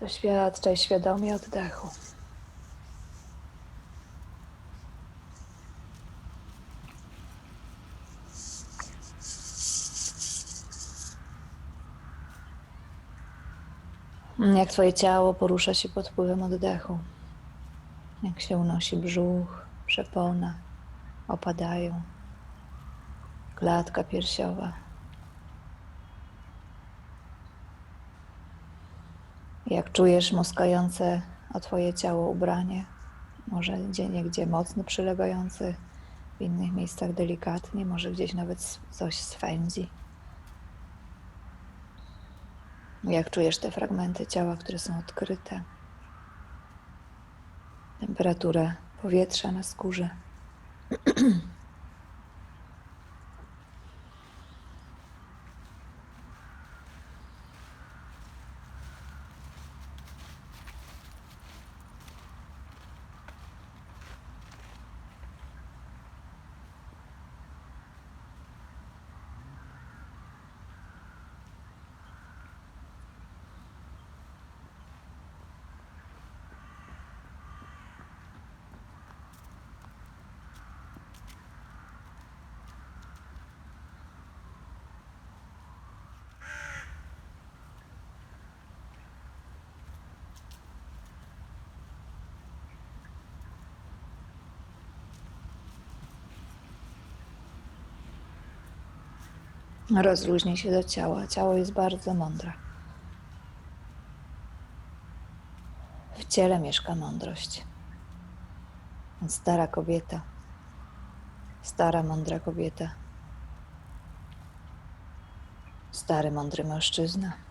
Doświadczaj świadomie oddechu. Jak Twoje ciało porusza się pod wpływem oddechu. Jak się unosi brzuch, przepona, opadają, klatka piersiowa. Jak czujesz muskające o Twoje ciało ubranie, może gdzie niegdzie mocno przylegające, w innych miejscach delikatnie, może gdzieś nawet coś swędzi. Jak czujesz te fragmenty ciała, które są odkryte, temperaturę powietrza na skórze. Rozluźnij się do ciała. Ciało jest bardzo mądre. W ciele mieszka mądrość. Stara kobieta, stara, mądra kobieta, stary, mądry mężczyzna.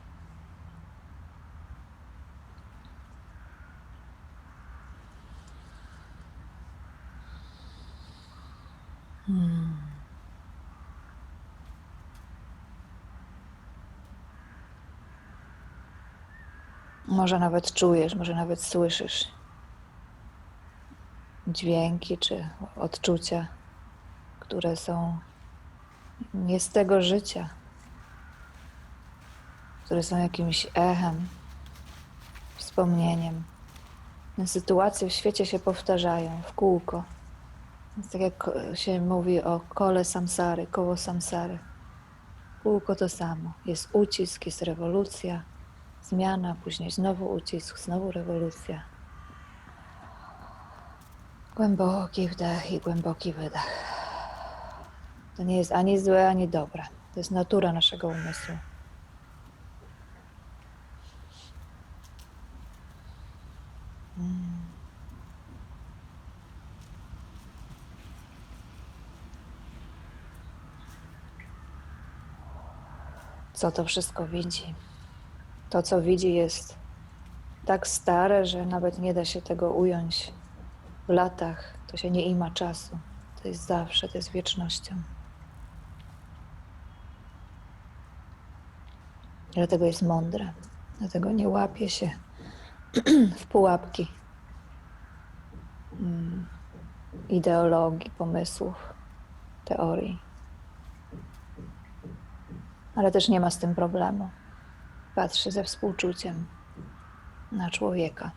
Może nawet czujesz, może nawet słyszysz dźwięki czy odczucia, które są nie z tego życia, które są jakimś echem, wspomnieniem. Sytuacje w świecie się powtarzają w kółko. Więc tak jak się mówi o kole samsary, koło samsary. Kółko to samo. Jest ucisk, jest rewolucja, zmiana, później znowu ucisk, znowu rewolucja. Głęboki wdech i głęboki wydech. To nie jest ani złe, ani dobre. To jest natura naszego umysłu. Co to wszystko widzi? To, co widzi, jest tak stare, że nawet nie da się tego ująć w latach. To się nie ima czasu. To jest zawsze, to jest wiecznością. Dlatego jest mądre. Dlatego nie łapie się w pułapki mm, ideologii, pomysłów, teorii. Ale też nie ma z tym problemu patrzy ze współczuciem na człowieka.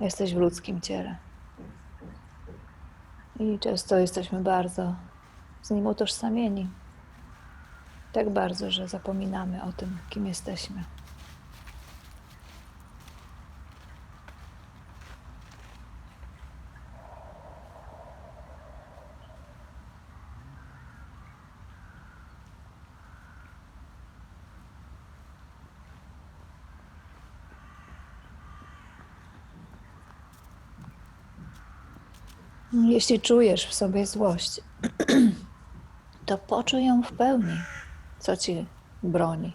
Jesteś w ludzkim ciele. I często jesteśmy bardzo z nim utożsamieni. Tak bardzo, że zapominamy o tym, kim jesteśmy. Jeśli czujesz w sobie złość, to poczuj ją w pełni, co ci broni.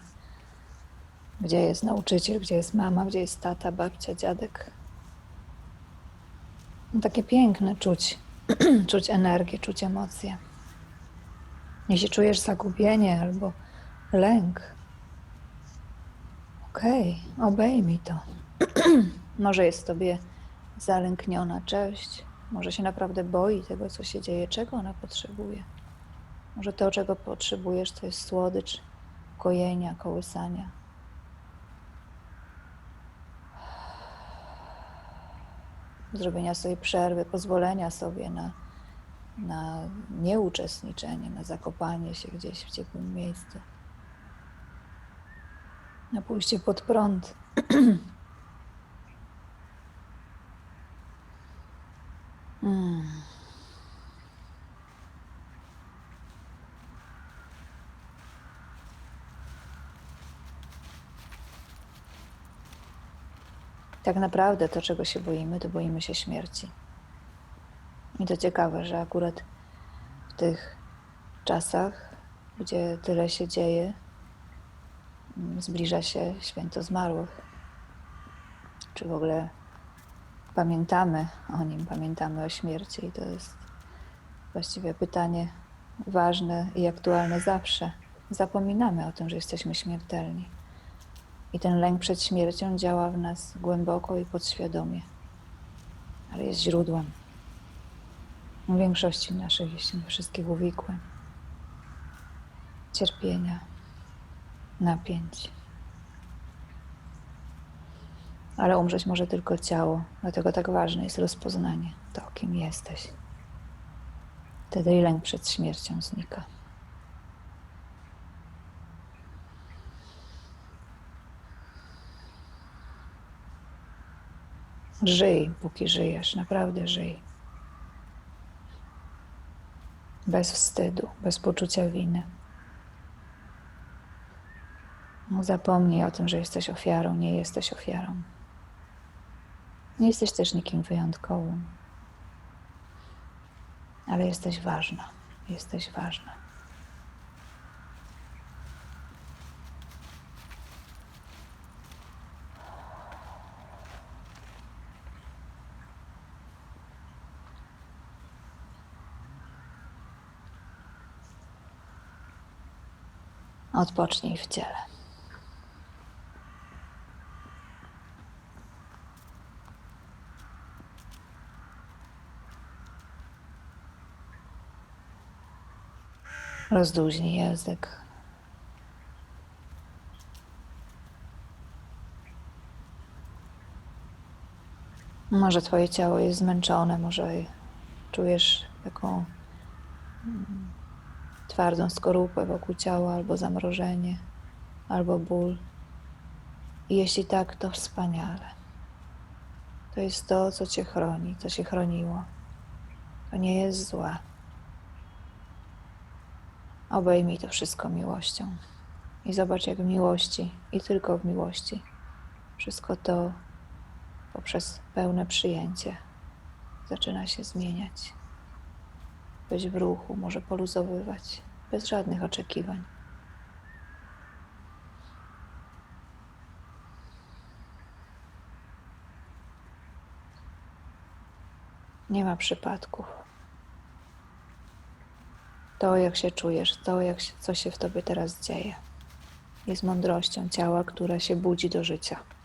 Gdzie jest nauczyciel, gdzie jest mama, gdzie jest tata, babcia, dziadek. No takie piękne czuć, czuć energię, czuć emocje. Jeśli czujesz zagubienie albo lęk, okej, okay, obejmij to. Może jest tobie zalękniona cześć, może się naprawdę boi tego, co się dzieje, czego ona potrzebuje. Może to, czego potrzebujesz, to jest słodycz kojenia, kołysania. Zrobienia sobie przerwy, pozwolenia sobie na, na nieuczestniczenie, na zakopanie się gdzieś w ciepłym miejscu, na pójście pod prąd. Mm. Tak naprawdę to, czego się boimy, to boimy się śmierci. I to ciekawe, że akurat w tych czasach, gdzie tyle się dzieje, mm, zbliża się święto zmarłych. Czy w ogóle pamiętamy o nim, pamiętamy o śmierci? I to jest właściwie pytanie ważne i aktualne zawsze. Zapominamy o tym, że jesteśmy śmiertelni. I ten lęk przed śmiercią działa w nas głęboko i podświadomie, ale jest źródłem większości naszych, jeśli nie wszystkich uwikłań, cierpienia, napięć. Ale umrzeć może tylko ciało, dlatego tak ważne jest rozpoznanie to, kim jesteś. Wtedy i lęk przed śmiercią znika. Żyj, póki żyjesz, naprawdę żyj. Bez wstydu, bez poczucia winy. No, zapomnij o tym, że jesteś ofiarą, nie jesteś ofiarą. Nie jesteś też nikim wyjątkowym, ale jesteś ważna, jesteś ważna. Odpocznij w ciele. Rozluźnij język. Może Twoje ciało jest zmęczone, może czujesz taką mm, twardą skorupę wokół ciała, albo zamrożenie, albo ból. I jeśli tak, to wspaniale. To jest to, co Cię chroni, co Cię chroniło. To nie jest złe. Obejmij to wszystko miłością i zobacz, jak w miłości i tylko w miłości wszystko to poprzez pełne przyjęcie zaczyna się zmieniać. Być w ruchu, może poluzowywać, bez żadnych oczekiwań. Nie ma przypadków. To, jak się czujesz, to, jak się, co się w tobie teraz dzieje, jest mądrością ciała, która się budzi do życia.